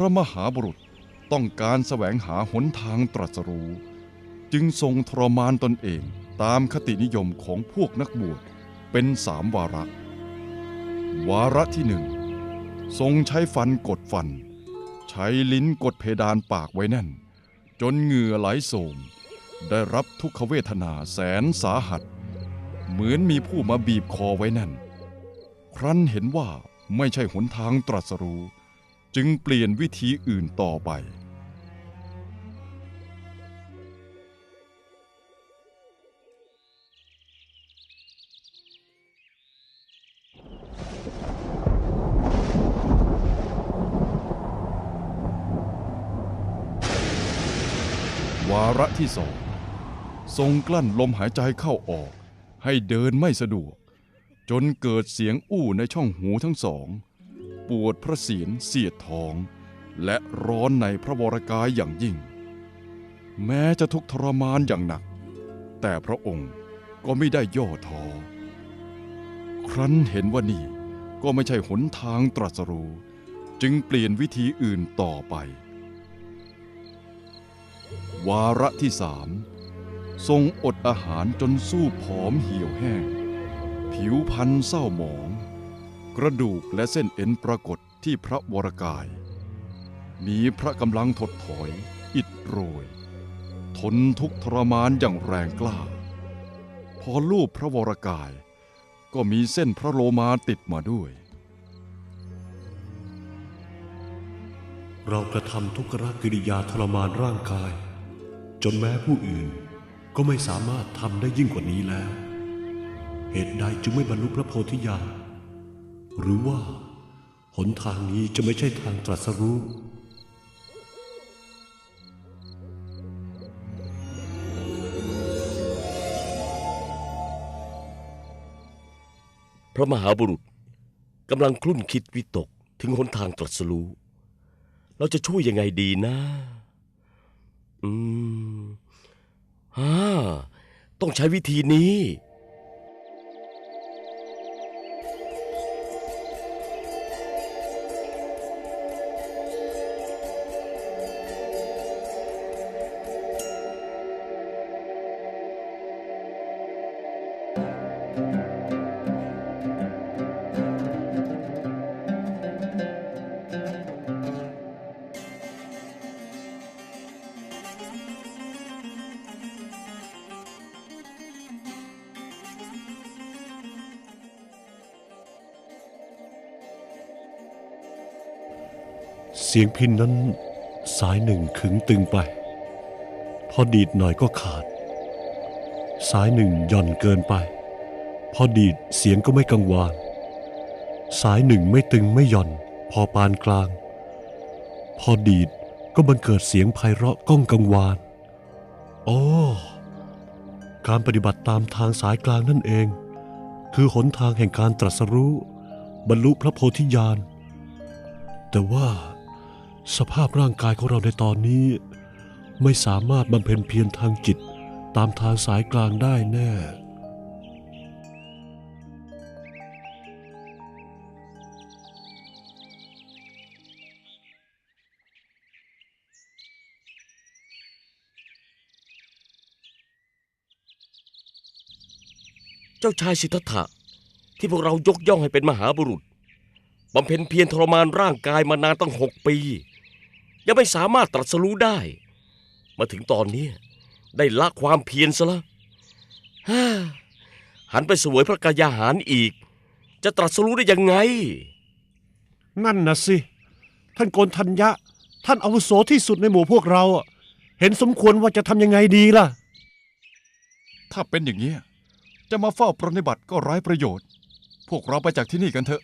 ระมหาบุรุษต้องการแสวงหาหนทางตรัสรู้ จึงทรงทรมานตนเองตามคตินิยมของพวกนักบวชเป็นสามวาระ วาระที่หนึ่งทรงใช้ฟันกดฟัน ใช้ลิ้นกดเพดานปากไว้แน่น จนเหงื่อไหลโสม ได้รับทุกขเวทนาแสนสาหัส เหมือนมีผู้มาบีบคอไว้แน่น ครั้นเห็นว่าไม่ใช่หนทางตรัสรู้ จึงเปลี่ยนวิธีอื่นต่อไป วาระที่สองทรงกลั้นลมหายใจเข้าออก ให้เดินไม่สะดวก จนเกิดเสียงอู้ในช่องหูทั้งสอง ปวดพระเศียรเสียดท้อง และร้อนในพระวรกายอย่างยิ่ง แม้จะทุกข์ทรมานอย่างหนัก แต่พระองค์ก็ไม่ได้ย่อท้อครั้นเห็นว่านี่ก็ไม่ใช่หนทางตรัสรู้จึงเปลี่ยนวิธีอื่นต่อไป วาระที่สามทรงอดอาหารจนสู้ผอมเหี่ยวแห้ง ผิวพรรณเศร้าหมอง กระดูกและเส้นเอ็นปรากฏที่พระวรกาย มีพระกำลังถดถอย อิดโรย ทนทุกทรมานอย่างแรงกล้า พอลูบพระวรกาย ก็มีเส้นพระโลมาติดมาด้วย เรากระทำทุกขกิริยาทรมานร่างกาย จนแม้ผู้อื่นก็ไม่สามารถทำได้ยิ่งกว่านี้แล้ว เหตุใดจึงไม่บรรลุพระโพธิญาณ หรือว่า หนทางนี้จะไม่ใช่ทางตรัสรู้พระมหาบุรุษกำลังคลุ่นคิดวิตกถึงหนทางตรัสรู้ เราจะช่วยยังไงดีนะ อืมฮ่าต้องใช้วิธีนี้ เสียงพินนั้นสายหนึ่งขึงตึงไป พอดีดหน่อยก็ขาด สายหนึ่งหย่อนเกินไป พอดีดเสียงก็ไม่กังวาน สายหนึ่งไม่ตึงไม่หย่อน พอปานกลาง พอดีดก็บังเกิดเสียงไพเราะก้องกังวานโอ้การปฏิบัติตามทางสายกลางนั่นเอง คือหนทางแห่งการตรัสรู้ บรรลุพระโพธิญาณแต่ว่า สภาพร่างกายของเราในตอนนี้ ไม่สามารถบำเพ็ญเพียรทางจิตตามทางสายกลางได้แน่ เจ้าชายสิทธัตถะที่พวกเรายกย่องให้เป็นมหาบุรุษบำเพ็ญเพียรทรมานร่างกายมานานตั้งหกปี ยังไม่สามารถตรัสรู้ได้ มาถึงตอนนี้ได้ละความเพียรซะละฮ่าหันไปเสวยพระกายาหารอีก จะตรัสรู้ได้ยังไง นั่นนะสิ ท่านโกนทัญญะ ท่านอาวุโสที่สุดในหมู่พวกเราอะเห็นสมควรว่าจะทำยังไงดีล่ะ ถ้าเป็นอย่างนี้ยจะมาเฝ้าปรนนิบัติก็ไร้ประโยชน์ พวกเราไปจากที่นี่กันเถอะ